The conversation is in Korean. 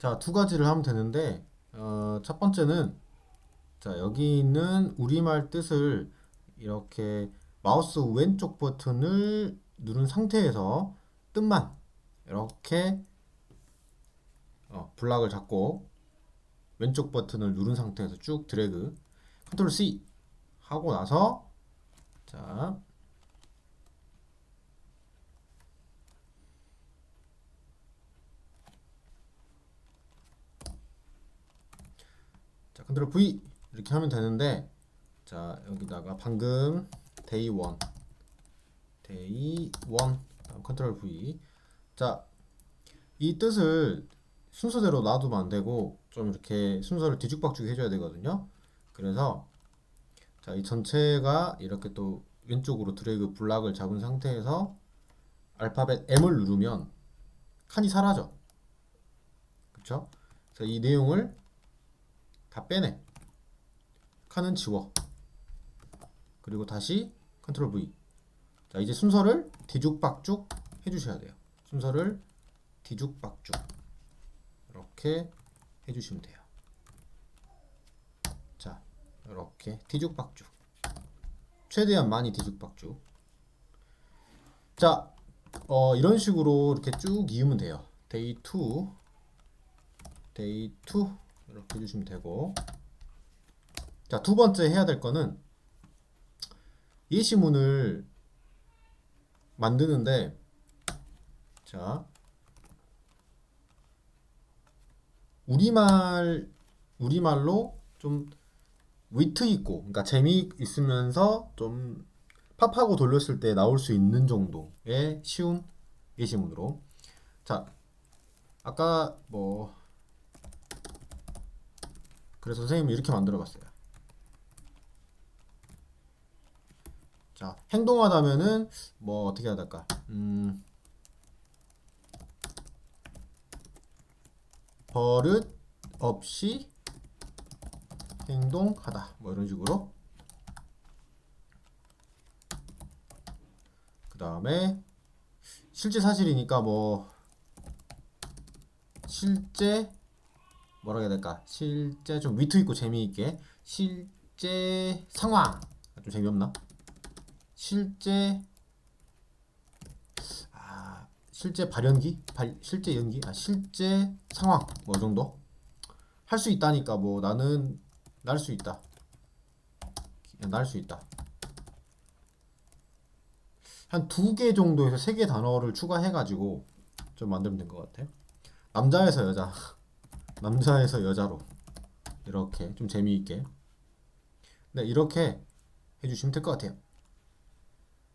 자, 두 가지를 하면 되는데, 어, 첫 번째는, 자, 여기 있는 우리말 뜻을 이렇게 마우스 왼쪽 버튼을 누른 상태에서 뜻만 이렇게 어, 블락을 잡고 왼쪽 버튼을 누른 상태에서 쭉 드래그 컨트롤 C 하고 나서 자 자, 컨트롤 V 이렇게 하면 되는데 자, 여기다가 방금 데이 1 데이 1 다음 컨트롤 V 자, 이 뜻을 순서대로 놔두면 안 되고 좀 이렇게 순서를 뒤죽박죽 해줘야 되거든요. 그래서 자, 이 전체가 이렇게 또 왼쪽으로 드래그 블락을 잡은 상태에서 알파벳 M을 누르면 칸이 사라져. 그쵸? 그래서 이 내용을 다 빼내. 칸은 지워. 그리고 다시 컨트롤 V. 자, 이제 순서를 뒤죽박죽 해주셔야 돼요. 순서를 뒤죽박죽. 이렇게 해주시면 돼요. 자, 이렇게 뒤죽박죽. 최대한 많이 뒤죽박죽. 자, 어, 이런 식으로 이렇게 쭉 이으면 돼요. 데이 2, 데이 2 이렇게 해주시면 되고. 자, 두 번째 해야 될 거는 예시문을 만드는데, 자, 우리말 우리말로 좀 위트 있고 그러니까 재미 있으면서 좀 팝하고 돌렸을 때 나올 수 있는 정도의 쉬운 예시문으로 자 아까 뭐 그래서 선생님이 이렇게 만들어 봤어요 자 행동하다면은 뭐 어떻게 해야 될까 음 버릇 없이 행동하다. 뭐 이런 식으로. 그 다음에 실제 사실이니까 뭐 실제 뭐라 해야 될까? 실제 좀 위트 있고 재미있게 실제 상황 좀 재미없나? 실제 아 실제 발연기? 발, 실제 연기? 아 실제 상황 뭐이 정도? 할 수 있다니까 뭐 나는 날 수 있다. 날 수 있다. 한 두 개 정도에서 세 개 단어를 추가해가지고 좀 만들면 된 것 같아요. 남자에서 여자, 남자에서 여자로 이렇게 좀 재미있게. 네 이렇게 해주시면 될 것 같아요.